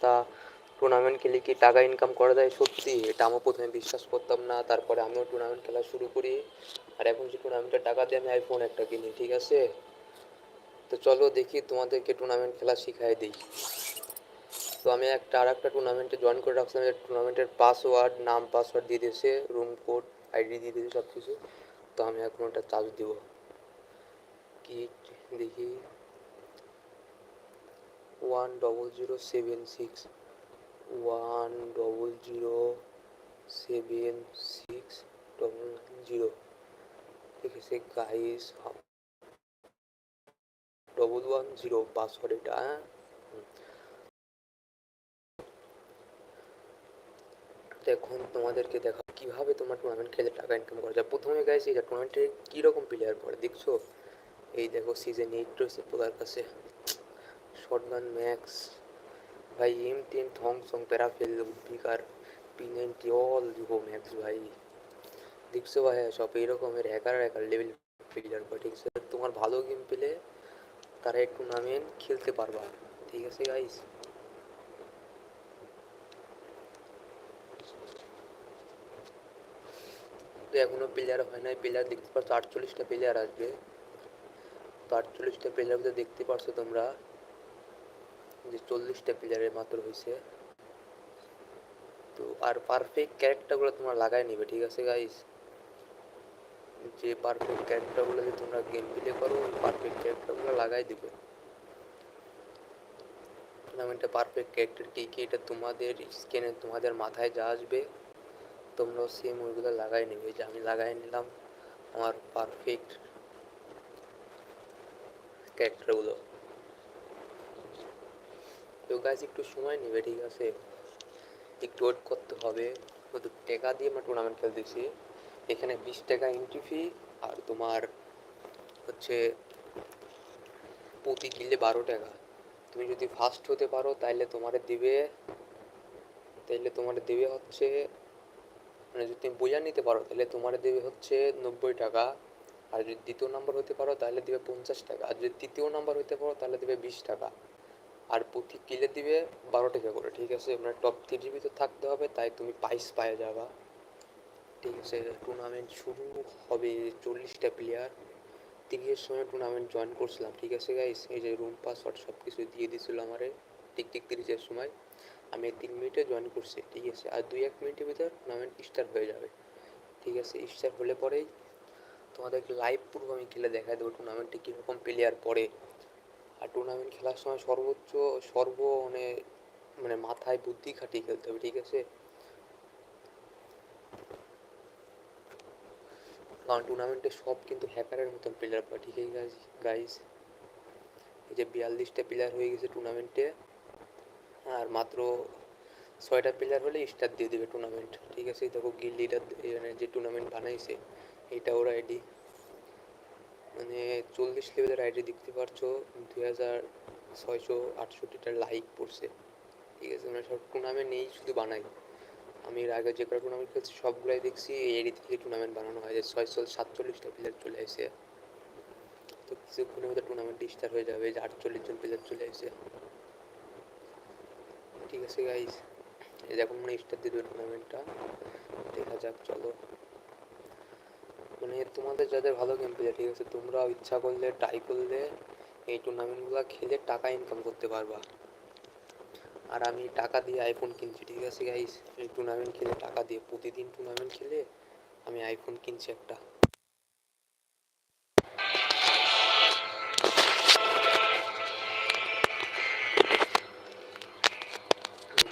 অবস্থা টুর্নামেন্ট খেলে কি টাকা ইনকাম করা যায়? সত্যি, এটা আমার প্রথমে বিশ্বাস করতাম না। তারপরে আমিও টুর্নামেন্ট খেলা শুরু করি। আর এখন যে টুর্নামেন্টের টাকা দিয়ে আমি আইফোন একটা কিনি, ঠিক আছে? তো চলো দেখি তোমাদেরকে টুর্নামেন্ট খেলা শিখাই দিই। তো আমি একটা আর একটা টুর্নামেন্টে জয়েন করে রাখছিলাম। টুর্নামেন্টের পাসওয়ার্ড নাম পাসওয়ার্ড দিয়ে দিয়েছে রুম কোড আইডি দিয়ে দিয়েছে সব কিছু তো আমি এখন ওটা চার্জ দিব। কি দেখি। One double zero seven six one double zero seven six double zero লিখেছে guys double one zero password এটা হ্যাঁ। এখন তোমাদেরকে দেখা কীভাবে তোমার টুর্নামেন্ট খেলে টাকা ইনকাম করা যায়। প্রথমে গাইছে এটা টুর্নামেন্টে কীরকম প্লেয়ার পড়ে, দেখছ? এই দেখো সিজন এইট রয়েছে পোলার কাছে। শর্টগান ম্যাক্স ভাই এম টেন থং সং প্যারাফেল উদ্ভিকার পি নাইনটি অল দিব ম্যাক্স ভাই দেখছ ভাই সব এইরকমের হ্যাকার হ্যাকার লেভেল প্লেয়ার পড়ে ঠিক আছে তোমার ভালো গেম পেলে তারা এই টুর্নামেন্ট খেলতে পারবা ঠিক আছে গাইস তো এখনও প্লেয়ার হয় নাই প্লেয়ার দেখতে পাচ্ছ আটচল্লিশটা প্লেয়ার আসবে। তো আটচল্লিশটা প্লেয়ার দেখতে পারছ তোমরা। যে চল্লিশটা প্লেয়ারের মাত্র হয়েছে তো আর পারফেক্ট ক্যারেক্টারগুলো তোমরা লাগাই নিবে, ঠিক আছে গাইস যে পারফেক্ট ক্যারেক্টারগুলো যে তোমরা গেম প্লে করো, ওই পারফেক্ট ক্যারেক্টারগুলো লাগাই দিবে। টুর্নামেন্টে পারফেক্ট ক্যারেক্টার কী কী, এটা তোমাদের স্ক্যানে তোমাদের মাথায় যা আসবে, তোমরাও সেম ওইগুলো লাগাই নেবে। যে আমি লাগাই নিলাম আমার পারফেক্ট ক্যারেক্টারগুলো তো গাছ একটু সময় নেবে, ঠিক আছে? একটু ওয়েট করতে হবে। শুধু টাকা দিয়ে আমরা টুর্নামেন্ট খেলতেছি এখানে বিশ টাকা এন্ট্রি ফি আর তোমার হচ্ছে প্রতি কিলে বারো টাকা। তুমি যদি ফার্স্ট হতে পারো তাহলে তোমার দিবে তাহলে তোমার দেবে হচ্ছে মানে যদি তুমি বোঝা নিতে পারো তাহলে তোমার দেবে হচ্ছে নব্বই টাকা। আর যদি দ্বিতীয় নাম্বার হতে পারো তাহলে দিবে পঞ্চাশ টাকা। আর যদি তৃতীয় নাম্বার হতে পারো তাহলে দেবে বিশ টাকা। আর প্রতি কিলে দিবে বারো টাকা করে, ঠিক আছে? মানে টপ থ্রির ভিতর থাকতে হবে, তাই তুমি পাইস পায়ে যাবা। ঠিক আছে টুর্নামেন্ট শুরু হবে চল্লিশটা প্লেয়ার তিরিশের সময় টুর্নামেন্ট জয়েন করছিলাম, ঠিক আছে গাইস এই যে রুম পাসওয়ার্ড সব কিছু দিয়ে দিছিল আমারে ঠিক ঠিক তিরিশের সময়। আমি তিন মিনিটে জয়েন করছি, ঠিক আছে? আর দুই এক মিনিটের ভিতরে টুর্নামেন্ট স্টার্ট হয়ে যাবে। ঠিক আছে স্টার্ট হলে পরেই তোমাদেরকে লাইভ পুরো আমি খেলে দেখাই দেবো টুর্নামেন্টে কীরকম প্লেয়ার পড়ে। আর টুর্নামেন্ট খেলার সময় সর্বোচ্চ, সর্ব মানে মানে মাথায় বুদ্ধি খাটিয়ে খেলতে হবে, ঠিক আছে? কারণ টুর্নামেন্টে সব কিন্তু হ্যাকারের মতন প্লেয়ার পায় ঠিক আছে গাইস এই যে বিয়াল্লিশটা প্লেয়ার হয়ে গেছে টুর্নামেন্টে আর মাত্র ছয়টা প্লেয়ার হলে স্টার দিয়ে দেবে টুর্নামেন্ট ঠিক আছে? দেখো গিল লিডার মানে যে টুর্নামেন্ট বানাইছে, এটা ওর আইডি মানে চল্লিশ লেভেলের আইডি দেখতে পারছ, দুই হাজার ছয়শো আটষট্টিটা লাইক পড়ছে। ঠিক আছে মানে সব টুর্নামেন্ট নেই শুধু বানাই। আমি এর আগে যে কটা টুর্নামেন্ট খেলছি, সবগুলাই দেখছি এই থেকে টুর্নামেন্ট বানানো হয়। যে ছয়শো সাতচল্লিশটা প্লেয়ার চলে আসে। তো কিছুক্ষণের মধ্যে টুর্নামেন্ট স্টার্ট হয়ে যাবে, যে আটচল্লিশ জন প্লেয়ার চলে আসে। ঠিক আছে যে এখন মানে স্টার্ট দিয়ে টুর্নামেন্টটা দেখা যাক, চলো। মানে তোমাদের যাদের ভালো গেম প্লে ঠিক আছে? তোমরা ইচ্ছা করলে ট্রাই করলে এই টুর্নামেন্টগুলো খেলে টাকা ইনকাম করতে পারবা। আর আমি টাকা দিয়ে আইফোন কিনছি, ঠিক আছে গাইস এই টুর্নামেন্ট খেলে টাকা দিয়ে, প্রতিদিন টুর্নামেন্ট খেলে আমি আইফোন কিনছি একটা।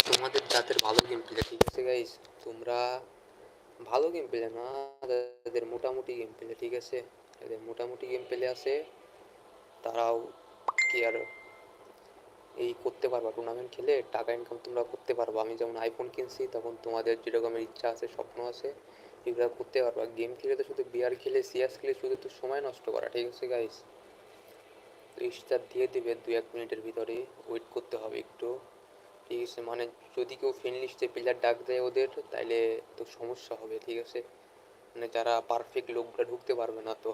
তোমাদের যাদের ভালো গেম প্লে ঠিক আছে গাইস তোমরা ভালো গেম প্লে না যাদের মোটামুটি গেম প্লে ঠিক আছে? যাদের মোটামুটি গেম প্লে আছে, তারাও কি আর এই করতে পারবা? টুর্নামেন্ট খেলে টাকা ইনকাম তোমরা করতে পারবা। আমি যেমন আইফোন কিনছি, তখন তোমাদের যেরকমের ইচ্ছা আছে, স্বপ্ন আছে, এগুলো করতে পারবা। গেম খেলে তো শুধু বিয়ার খেলে সিয়াস খেলে শুধু তো সময় নষ্ট করা, ঠিক আছে গাইস তো স্টার দিয়ে দিবে দু এক মিনিটের ভিতরে ওয়েট করতে হবে একটু, ঠিক আছে? মানে যদি কেউ লিস্টে প্লেয়ার ডাক দেয় ওদের, তাইলে তো সমস্যা হবে, ঠিক আছে? মানে যারা পারফেক্ট লোকগুলো ঢুকতে পারবে না তো।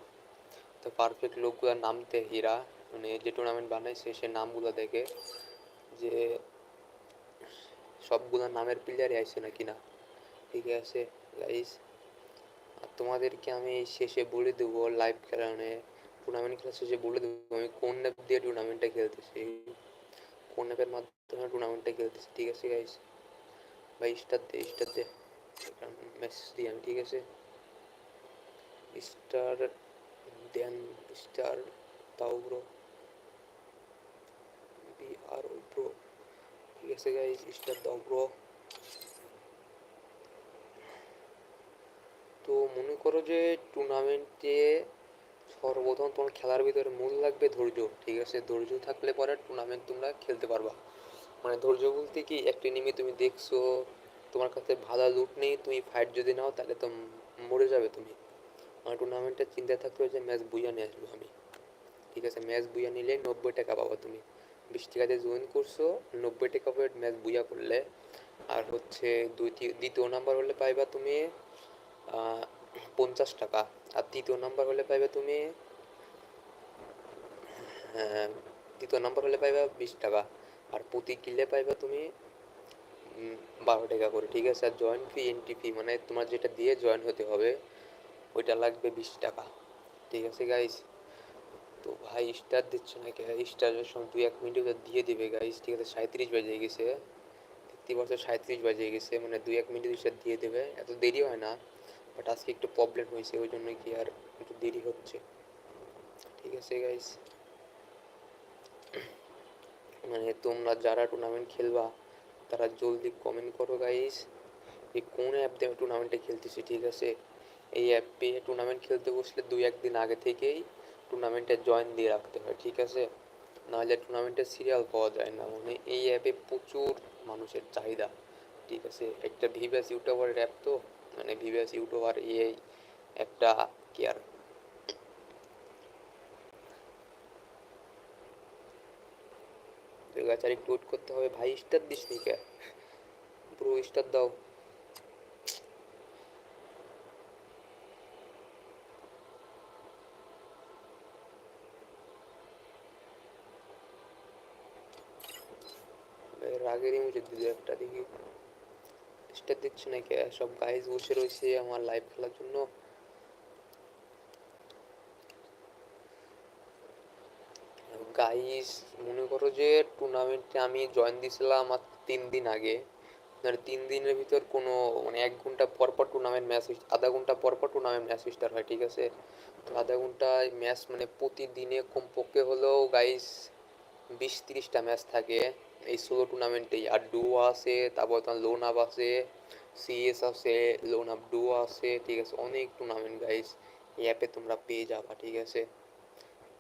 তো পারফেক্ট লোকগুলোর নামতে, হীরা মানে যে টুর্নামেন্ট বানাইছে, সে নামগুলো দেখে যে সবগুলো নামের প্লেয়ারই নাকি না? ঠিক আছে গাইস আর তোমাদেরকে আমি শেষে বলে দেবো লাইভ খেলা মানে টুর্নামেন্ট খেলা শেষে বলে দেবো, আমি কোন দিয়ে টুর্নামেন্টটা খেলতেছি? কোন অ্যাপের মাধ্যমে টুর্নামেন্টটা খেলতেছি, ঠিক আছে গাইস ভাই স্টার দে স্টার দে। মেসেজ দিই আমি, ঠিক আছে? স্টার দেন স্টার তাও bro B R O bro ঠিক আছে গাইস স্টার দাও ব্রো তো মনে করো যে টুর্নামেন্টে সর্বপ্রথম তোমার খেলার ভিতরে মূল লাগবে ধৈর্য, ঠিক আছে? ধৈর্য থাকলে পরে টুর্নামেন্ট তোমরা খেলতে পারবা। মানে ধৈর্য বলতে কি, একটা এনিমি তুমি দেখছ, তোমার কাছে ভালো লুট নেই, তুমি ফাইট যদি নাও তাহলে তো মরে যাবে তুমি। আমার টুর্নামেন্টের চিন্তা থাকতে যে ম্যাচ বুইয়া নিয়ে আসব আমি। ঠিক আছে? ম্যাচ বুইয়া নিলে নব্বই টাকা পাবো তুমি। বিশ টাকাতে জয়েন করছ, নব্বই টাকা করে ম্যাচ বুইয়া করলে। আর হচ্ছে দুই দ্বিতীয় নাম্বার হলে পাইবা তুমি পঞ্চাশ টাকা। আর তৃতীয় নাম্বার হলে পাইবে তুমি হ্যাঁ, দ্বিতীয় নাম্বার হলে পাইবা বিশ টাকা। আর প্রতি কিলে পাইবা তুমি বারো টাকা করে ঠিক আছে? আর জয়েন ফি এন্ট্রি ফি মানে তোমার যেটা দিয়ে জয়েন হতে হবে ওইটা লাগবে বিশ টাকা। ঠিক আছে গাইস তো ভাই স্টার দিচ্ছে না কে স্টার দুই এক মিনিট দিয়ে দিবে গাইস ঠিক আছে? সাঁত্রিশ বাজে গেছে। দেখতে পাচ্ছ সাঁত্রিশ বাজে গেছে মানে দুই এক মিনিট স্টার দিয়ে দেবে। এত দেরি হয় না। বাট আজকে একটু প্রবলেম হয়েছে ওই জন্য কি আর একটু দেরি হচ্ছে। ঠিক আছে গাইস মানে তোমরা যারা টুর্নামেন্ট খেলবা, তারা জলদি কমেন্ট করো গাইস এই কোন অ্যাপ দিয়ে আমি টুর্নামেন্টে খেলতেছি, ঠিক আছে? এই অ্যাপে টুর্নামেন্ট খেলতে বসলে দুই একদিন আগে থেকেই টুর্নামেন্টে জয়েন দিয়ে রাখতে হয়, ঠিক আছে? নাহলে টুর্নামেন্টের সিরিয়াল পাওয়া যায় না। মানে এই অ্যাপে প্রচুর মানুষের চাহিদা, ঠিক আছে? একটা ভিভাস ইউটিউবারের অ্যাপ তো। মানে ভিভাস ইউটিউবার এই একটা গাছ আর একটু ওয়েট করতে হবে, ভাই, স্টার দিস নি কে পুরো স্টার দাও। এর আগেরই মুঝে দিল একটা দেখি। স্টার দিচ্ছে না কে সব গাইজ বসে রয়েছে আমার লাইভ খেলার জন্য। গাইস মনে করো যে টুর্নামেন্টে আমি জয়েন দিয়েছিলাম আর তিন দিন আগে। মানে তিন দিনের ভিতর কোনো মানে এক ঘণ্টা পর পর টুর্নামেন্ট ম্যাচ আধা ঘণ্টা পর পর টুর্নামেন্ট ম্যাচ স্টার্ট হয়, ঠিক আছে? তো আধা ঘন্টায় ম্যাচ মানে প্রতিদিনে কমপক্ষে হলেও গাইস বিশ তিরিশটা ম্যাচ থাকে। এই ষোলো টুর্নামেন্টেই আর ডুও আছে, তারপর তোমার লোন আপ আছে সিএস আছে লোন আপ ডুও আছে, ঠিক আছে, অনেক টুর্নামেন্ট গাইস এই অ্যাপে তোমরা পেয়ে যাবা, ঠিক আছে?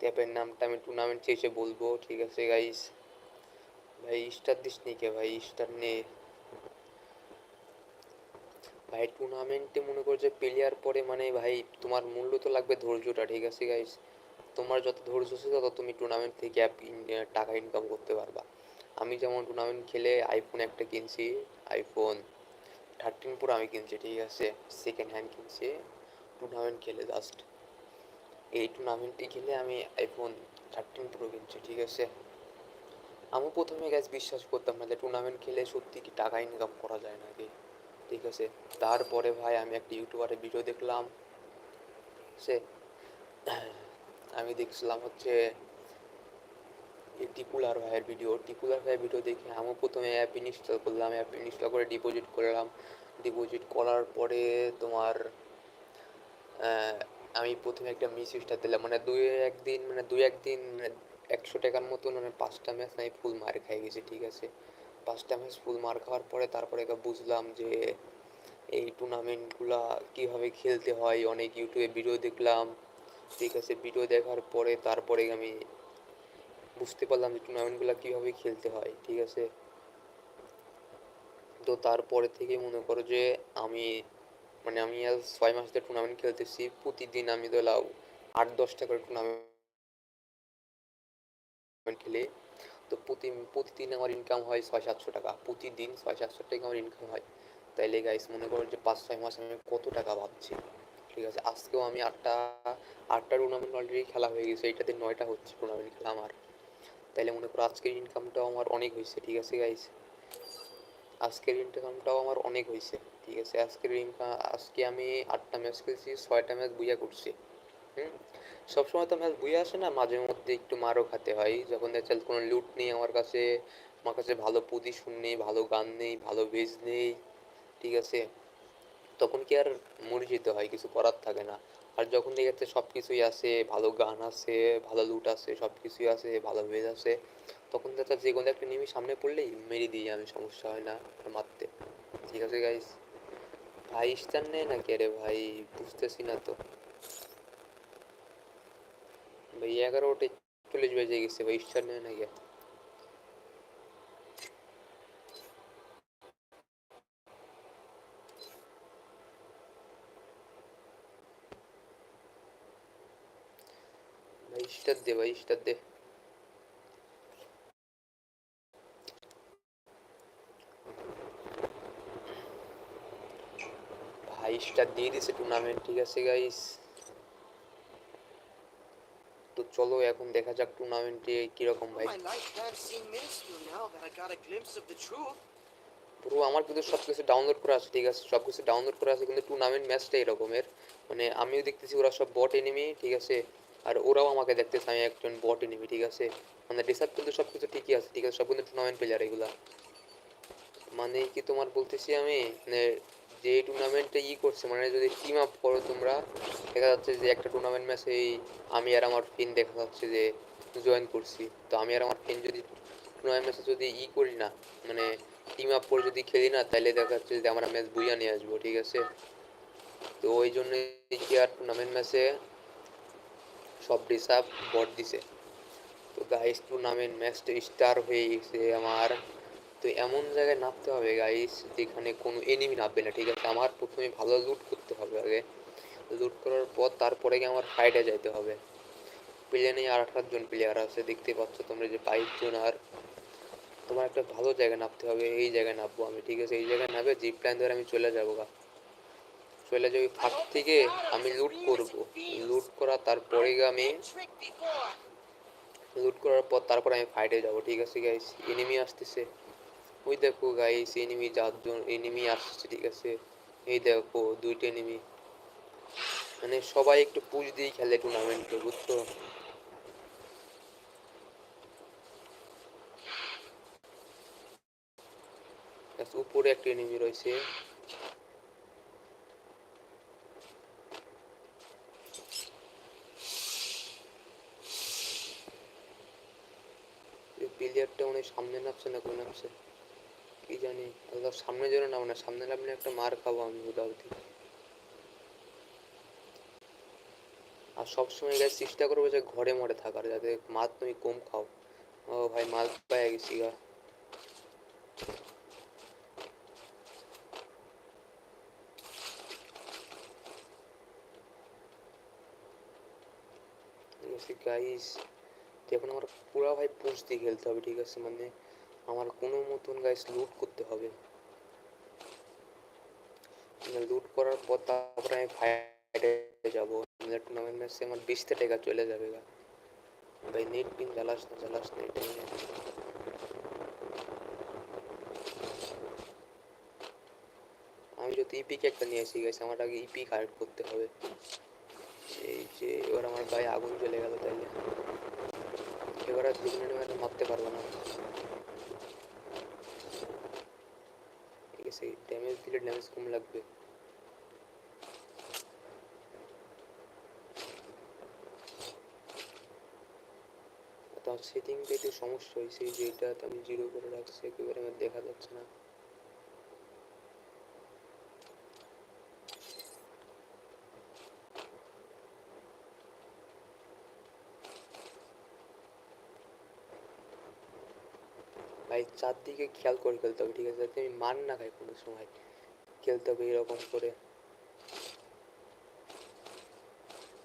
অ্যাপের নামটা আমি টুর্নামেন্ট শেষে বলব, ঠিক আছে গাইস ভাই স্টার দিস নি কে ভাই? স্টার নে। ভাই টুর্নামেন্টে মনে করো যে প্লেয়ার পরে মানে ভাই, তোমার মূল্য তো লাগবে ধৈর্যটা, ঠিক আছে গাইস তোমার যত ধৈর্য আছে, তত তুমি টুর্নামেন্ট থেকে টাকা ইনকাম করতে পারবা। আমি যেমন টুর্নামেন্ট খেলে আইফোন একটা কিনছি আইফোন থার্টিন প্রো আমি কিনছি, ঠিক আছে? সেকেন্ড হ্যান্ড কিনছি টুর্নামেন্ট খেলে জাস্ট এই টুর্নামেন্টে খেলে আমি আইফোন থার্টিন প্রো কিনছি, ঠিক আছে? আমি প্রথমে গ্যাস বিশ্বাস করতাম না যে টুর্নামেন্ট খেলে সত্যি কি টাকা ইনকাম করা যায় নাকি, ঠিক আছে? তারপরে ভাই আমি একটা ইউটিউবারের ভিডিও দেখলাম সে আমি দেখছিলাম হচ্ছে এই টিপুলার ভাইয়ের ভিডিও টিপুলার ভাইয়ের ভিডিও দেখে আমি প্রথমে অ্যাপ ইনস্টল করলাম অ্যাপ ইনস্টল করে ডিপোজিট করলাম। ডিপোজিট করার পরে তোমার আমি প্রথমে একটা মিস ইউজটা দিলাম। মানে দুই একদিন মানে দুই একদিন মানে একশো টাকার মতন মানে পাঁচটা ম্যাচ আমি ফুল মার খাই গেছি, ঠিক আছে? পাঁচটা ম্যাচ ফুল মার খাওয়ার পরে তারপরে বুঝলাম যে এই টুর্নামেন্টগুলা কীভাবে খেলতে হয়, অনেক ইউটিউবে ভিডিও দেখলাম। ঠিক আছে ভিডিও দেখার পরে তারপরে আমি বুঝতে পারলাম যে টুর্নামেন্টগুলো কীভাবে খেলতে হয়, ঠিক আছে? তো তারপরে থেকে মনে করো যে আমি মানে আমি আজ ছয় মাস ধরে টুর্নামেন্ট খেলতেছি, প্রতিদিন আমি ধরলাম আট, দশটা করে টুর্নামেন্ট খেলি। তো প্রতি, প্রতিদিন আমার ইনকাম হয় ছয়, সাতশো টাকা, প্রতিদিন ছয়, সাতশো টাকা আমার ইনকাম হয়। তাইলে গাইস মনে করো যে পাঁচ, ছয় মাস আমি কত টাকা ভাবছি, ঠিক আছে? আজকেও আমি আটটা আটটা টুর্নামেন্ট অলরেডি খেলা হয়ে গেছে এইটাতে নয়টা হচ্ছে টুর্নামেন্ট খেলা আমার। তাইলে মনে করো আজকের ইনকামটাও আমার অনেক হয়েছে ঠিক আছে গাইস আজকের ইনকামটাও আমার অনেক হয়েছে ঠিক আছে? আজকের ইনকাম আজকে আমি আটটা ম্যাচ খেলছি, ছয়টা ম্যাচ বুইয়া করছি, হুম? সবসময় তো ম্যাচ বুইয়া আসে না, মাঝে মধ্যে একটু মারও খাতে হয়। যখন দেখা কোনো লুট নেই আমার কাছে আমার কাছে ভালো পজিশন নেই, ভালো গান নেই, ভালো বেজ নেই, ঠিক আছে? তখন কি আর মরে যেতে হয়, কিছু করার থাকে না। আর যখন দেখা যাচ্ছে সব কিছুই আছে ভালো গান আছে ভালো লুট আছে সব কিছুই আছে ভালো বেজ আছে তখন দেখা যে কোনো একটা নিমি সামনে পড়লেই মেরে দিই আমি সমস্যা হয় না মারতে। ঠিক আছে গাইস ভাই স্টার নেই নাকি? আরে ভাই, বুঝতেছি না তো। ভাই এগারোটা চল্লিশ বেজে গেছে, ভাই স্টার নেই নাকি? স্টার দে ভাই স্টার দে। ভাই স্টার দিয়ে দিছে টুর্নামেন্ট ঠিক আছে গাইস তো চলো এখন দেখা যাক টুর্নামেন্টে কীরকম ভাই. পুরো আমার কিন্তু সব কিছু ডাউনলোড করা আছে ঠিক আছে? সব কিছু ডাউনলোড করা আছে কিন্তু টুর্নামেন্ট ম্যাচটা এরকমের। মানে আমিও দেখতেছি ওরা সব বট এনিমি ঠিক আছে? আর ওরাও আমাকে দেখতেছে, আমি একজন বট এনিমি ঠিক আছে? মানে ডিসার্ভ কিন্তু সব কিছু ঠিকই আছে, ঠিক আছে? সব কিন্তু টুর্নামেন্ট প্লেয়ার এগুলা। মানে কি তোমার বলতেছি আমি? মানে যে টুর্নামেন্টে ই করছে মানে যদি টিম আপ করো তোমরা, দেখা যাচ্ছে যে একটা টুর্নামেন্ট ম্যাচেই আমি আর আমার ফ্রেন্ড দেখা যাচ্ছে যে জয়েন করছি। তো আমি আর আমার ফ্রেন্ড যদি টুর্নামেন্ট ম্যাচে যদি ই করি না মানে টিম আপ করে যদি খেলি না, তাহলে দেখা যাচ্ছে যে আমরা ম্যাচ বুইয়া নিয়ে আসব, ঠিক আছে? তো ওই জন্য কি আর টুর্নামেন্ট ম্যাচে সব ডিসাপ বট দিছে। তো গাইস টুর্নামেন্ট ম্যাচটা স্টার হয়ে গেছে আমার। তো এমন জায়গায় নামতে হবে গাইস যেখানে কোনো এনিমি নামবে না, ঠিক আছে? আমার প্রথমে ভালো লুট করতে হবে আগে। লুট করার পর তারপরে গিয়ে আমার ফাইটে যাইতে হবে। প্লেনে আর আঠাশ জন প্লেয়ার আছে, দেখতে পাচ্ছ তোমরা যে বাইশ জন আর তোমার একটা ভালো জায়গায় নামতে হবে, এই জায়গায় নামবো আমি, ঠিক আছে? এই জায়গায় নামবে জিপ লাইন ধরে আমি চলে যাব গা। চলে যাব ফাঁক থেকে আমি লুট করব। লুট করা তারপরে আমি লুট করার পর তারপর আমি ফাইটে যাব, ঠিক আছে গাইস এনিমি আসতেছে। ওই দেখো গাইস এনিমি চারজন এনিমি আসছে ঠিক আছে? এই দেখো দুইটা এনিমি মানে সবাই একটু পুজ দিয়ে খেলে টুর্নামেন্টে বুঝছ? উপরে একটা এনিমি রয়েছে এই প্লেয়ারটা অনেক সামনে নামছে না কোন নামছে কি জানি? আল্লাহ সামনে যেন নাম না সামনে নামলে একটা মার খাব আমি উদাউদি আর সবসময় গাছ চেষ্টা করব যে ঘরে মরে থাকার, যাতে মাছ তুমি কম খাও। ও ভাই, মাছ পাই গেছি গা। গাইস এখন আমার পুরো ভাই পোস্ট দিয়ে খেলতে হবে, ঠিক আছে? মানে আমার কোনো মতন গাইস লুট করতে হবে। লুট করার পর তারপরে আমি ফাইটে যাব। টুর্নামেন্ট ম্যাচে আমার বিশটা টাকা চলে যাবে গা ভাই নেট পিন জ্বালাস না জ্বালাস না, এটাই না। আমি যদি ইপিকে একটা নিয়ে আসি গেছি আমার আগে ইপি কালেক্ট করতে হবে। এই যে, এবার আমার গায়ে আগুন চলে গেল, তাইলে। এবার আর দুজনে মিলে মারতে পারব না। ঠিক আছে ড্যামেজ দিলে ড্যামেজ কম লাগবে। তার সেটিংটা একটু সমস্যা হয়েছে যে এটা আমি জিরো করে রাখছি, একেবারে আমার দেখা যাচ্ছে না। ভাই, চারদিকে খেয়াল করে খেলতে হবে, ঠিক আছে? যাতে আমি মান না খাই কোনো সময়। খেলতে হবে এরকম করে।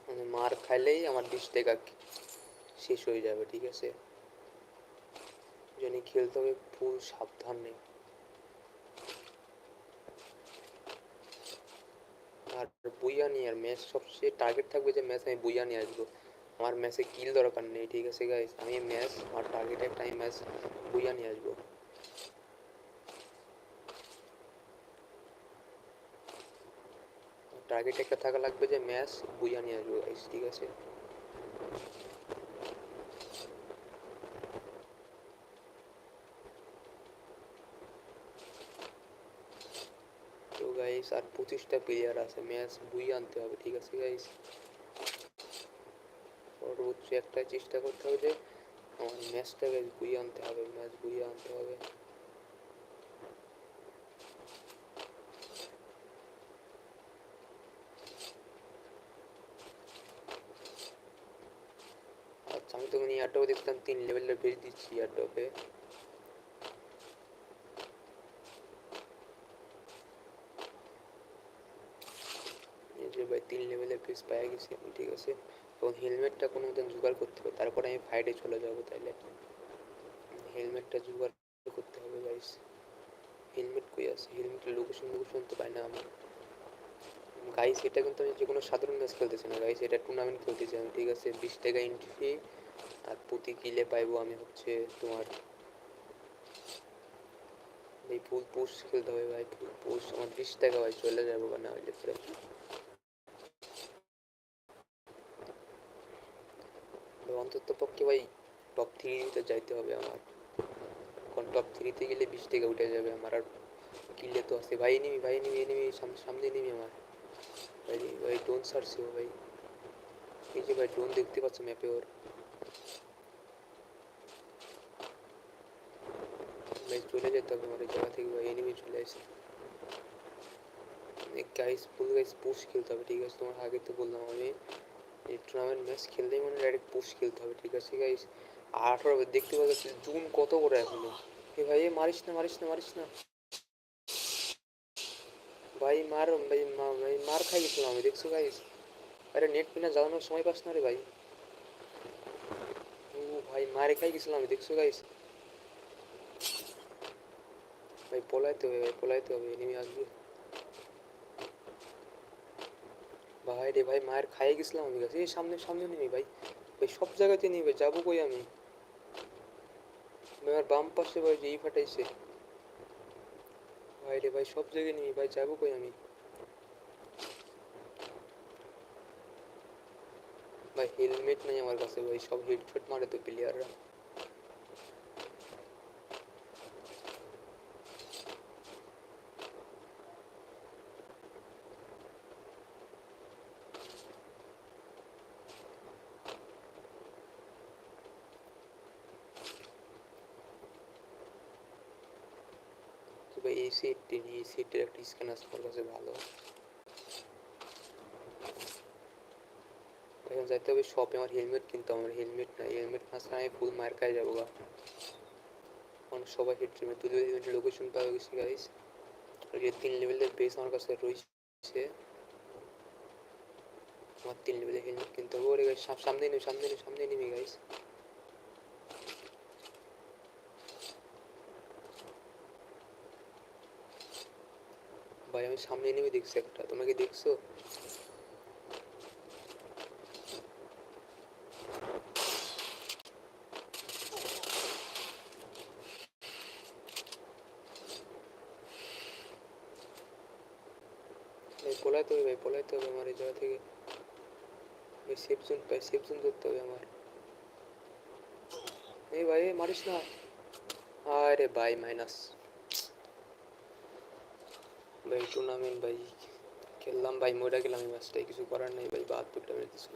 মানে মার খাইলেই আমার বিশ টাকা শেষ হয়ে যাবে, ঠিক আছে? জন্য খেলতে হবে ফুল সাবধানে। আর বুইয়া নিয়ে আর ম্যাচ সবচেয়ে টার্গেট থাকবে যে ম্যাচ আমি বুইয়া নিয়ে আসব। আমার ম্যাচে কিল দরকার নেই ঠিক আছে গাইস আমি ম্যাচ আমার টার্গেট একটা আমি ম্যাচ বুঝা নিয়ে আসবো টার্গেট একটা থাকা লাগবে যে ম্যাচ বুঝা নিয়ে আসবো গাইস ঠিক আছে তো গাইস আর পঁচিশটা প্লেয়ার আছে ম্যাচ বুঝে আনতে হবে ঠিক আছে গাইস সর্বোচ্চ একটা চেষ্টা করতে হবে যে আমার ম্যাচটাকে ঘুরিয়ে আনতে হবে, ম্যাচ ঘুরিয়ে আনতে হবে। আচ্ছা আমি তখন ইয়ারটাও দেখতাম, তিন লেভেলের বেশ দিচ্ছি ইয়ারটাপে এই যে ভাই তিন লেভেলের পিস পাই গেছি আমি, ঠিক আছে? এবং হেলমেটটা কোনো মতন জোগাড় করতে হবে, তারপরে আমি ফাইটে চলে যাব তাইলে। হেলমেটটা জোগাড় করতে হবে গাইস হেলমেট কই আছে? হেলমেটের লোকেশন লোকেশন তো পাই না আমার। গাইস এটা কিন্তু আমি যে কোনো সাধারণ ম্যাচ খেলতেছি না গাইস এটা টুর্নামেন্ট খেলতেছি আমি, ঠিক আছে? বিশ টাকা এন্ট্রি ফি আর প্রতি কিলে পাইবো আমি হচ্ছে তোমার এই ফুল পোস্ট খেলতে হবে ভাই ফুল পোস্ট আমার বিশ টাকা ভাই, চলে যাব না পরে। অন্তত পক্ষে ভাই টপ থ্রিতে যাইতে হবে আমার। কারণ টপ থ্রিতে গেলে বিশ থেকে উঠে যাবে আমার। আর কিলে তো আছে। ভাই নিবি ভাই নিবি নিবি সামনে নিবি আমার। ভাই ভাই ড্রোন সারছে ভাই। এই যে ভাই ড্রোন দেখতে পাচ্ছ ম্যাপে ওর। ভাই চলে যেতে হবে আমার জায়গা থেকে, ভাই এনিমি চলে আসে গাইস ফুল গাইস পুশ খেলতে হবে, ঠিক আছে? তোমার আগে তো বললাম আমি। এই টুর্নামেন্ট ম্যাচ খেললেই মানে ডাইরেক্ট পুশ খেলতে হবে, ঠিক আছে গাইস আঠারো দেখতে পাচ্ছি জুন কত করে এখনও? এ ভাই মারিস না মারিস না মারিস না। ভাই, মার, ভাই ভাই, মার খাই গেছিলাম আমি, দেখছ গাইস আরে নেট পিনা জ্বালানোর সময় পাস না রে ভাই। ও ভাই, মারে খাই গেছিলাম আমি, দেখছ গাইস ভাই, পলাইতে হবে, ভাই, পলাইতে হবে এনিমি আসবে। ভাই রে ভাই, মায়ের খাইয়ে গেছিলাম আমি গাছ এই সামনে সামনে নেমি ভাই। ভাই, সব জায়গাতে নিবে যাব কই আমি? আমার বাম পাশে ভাই যেই ফাটাইছে। ভাই রে ভাই, সব জায়গায় নিবি ভাই, যাব কই আমি? ভাই হেলমেট নেই আমার কাছে ভাই, সব হেডশট মারে তো প্লেয়াররা তো ভাই এই সিটটি এই সিটের একটা স্ক্যান আছে আমার কাছে ভালো এখন যাইতে হবে শপে আমার হেলমেট কিনতে আমার হেলমেট নাই হেলমেট না ছাড়া আমি ফুল মার খাই যাব গা। কারণ সবাই হেড ট্রিমে তুলে ইভেন্টের লোকেশন পাওয়া গেছে গাইস এই তিন লেভেলের বেস আমার কাছে রয়েছে, আমার তিন লেভেলের হেলমেট কিনতে হবে। ওরে গাইস সামনে নেই সামনে নেই সামনে নেমে গাইস আমি সামনে নেমে দেখছি একটা। তোমাকে দেখছ? পলাইতে হবে ভাই পলাইতে হবে আমার এই জায়গা থেকে। ভাই সেফ জোন পাই সেফ জোন ধরতে হবে আমার। এই ভাই মারিস না। আরে ভাই মাইনাস ভাই টুর্নামেন্ট ভাই খেললাম ভাই মরে গেলাম এই ম্যাচটাই কিছু করার নেই ভাই বাহাত্তরটা দিছিল